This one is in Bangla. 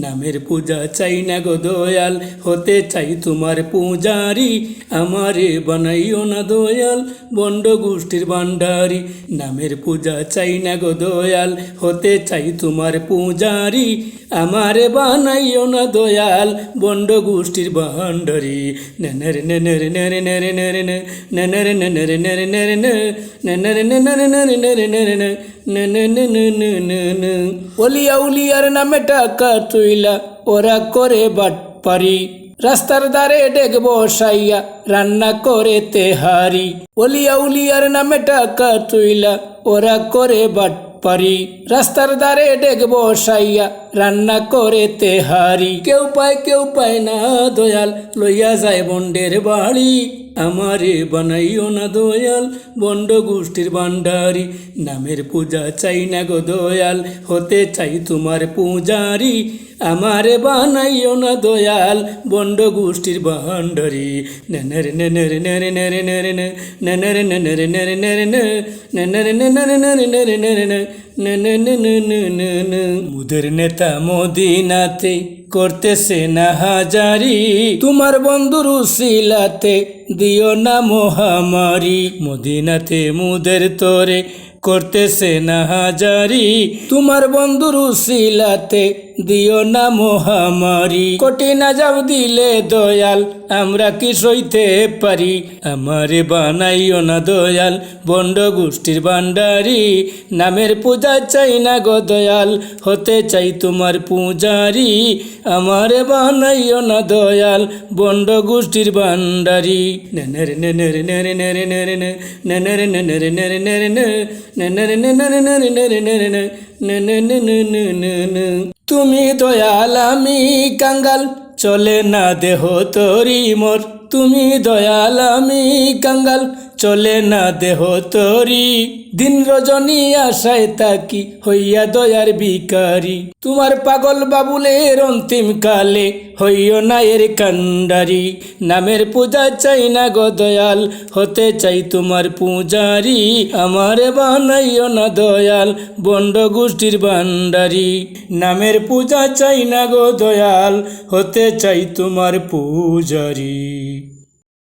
নামের পূজা চাই না গো দয়াল হতে চাই তোমার পূজারি আমারে বানাইও না দয়াল বন্ড গোষ্ঠীর ভাণ্ডারি নামের পূজা চাই না গো দয়াল হতে চাই তোমার পূজারি আমারে বানাইও না দয়াল বন্ড গোষ্ঠীর ভাণ্ডারি নেনের নেনের নের নের নের নেনের নেনের নের নের নেনের নেনের নের নের নের ওলিয়া উলিয়ার নামে টাকা তুই তুইলা ওরা করে বাট পারি। রাস্তার দ্বারে ডেক বসাইয়া রান্না করে তেহারি ওলিয়া উলিয়ার নামে টাকা তুইলা, ওরা করে বাট পারি। রাস্তার দ্বারে ডেক বসাইয়া রান্না করেতে হারি কেউ পায় কেউ পায় না দয়াল লইয়া যায় বন্ডের বাড়ি আমারে বানাইও না দয়াল বন্ড গোষ্ঠীর ভান্ডারি নামের পূজা চাই না গো দয়াল হতে চাই তোমার পূজারি আমারে বানাইও না দয়াল বন্ড গোষ্ঠীর ভান্ডারি নেনের নেনের নেরে নেরে নেরে নেনের নেনের নেরে নেরে নেনের নেনের নেরে নেরে নেরে নেরে মুদের নে মদিনাতে করতেছে না হাজারি। তোমার বন্ধু উসিলাতে দিও না মহামারি। মদিনাতে মুদের তোরে করতেছে না হাজারি। তোমার বন্ধুর উসিলাতে দিও না মহামারি না আজাব দিলে দয়াল আমরা কি সইতে পারি আমারে বানাইও না দয়াল বন্ড গোষ্ঠীর ভান্ডারি নামের পূজা চাই না গো দয়াল হতে চাই তোমার পূজারি আমারে বানাইও না দয়াল বন্ড গোষ্ঠীর ভান্ডারি নেনের নেনের নেরে নেরে নেরে নেনের নেনের নেরে নেরে নেনের নেনের নেরে নেরে নেরে নেরে নেরে তুমি দয়াল আমি কাঙ্গাল চলে না দেহ তরি মোর। তুমি দয়াল, আমি কাঙ্গাল, চলে না দেহ তরি। দিন রজনী আশায় তাকি হইয়া দয়ার বিকারি তোমার পাগল বাবুলের অন্তিম কালে, হইও না এর কান্ডারি নামের পূজা চাই না গো দয়াল, হতে চাই তোমার পূজারি। আমারে বানাইও না দয়াল, বন্ড গোষ্ঠীর ভাণ্ডারি। নামের পূজা চাই না গো দয়াল, হতে চাই তোমার পূজারি।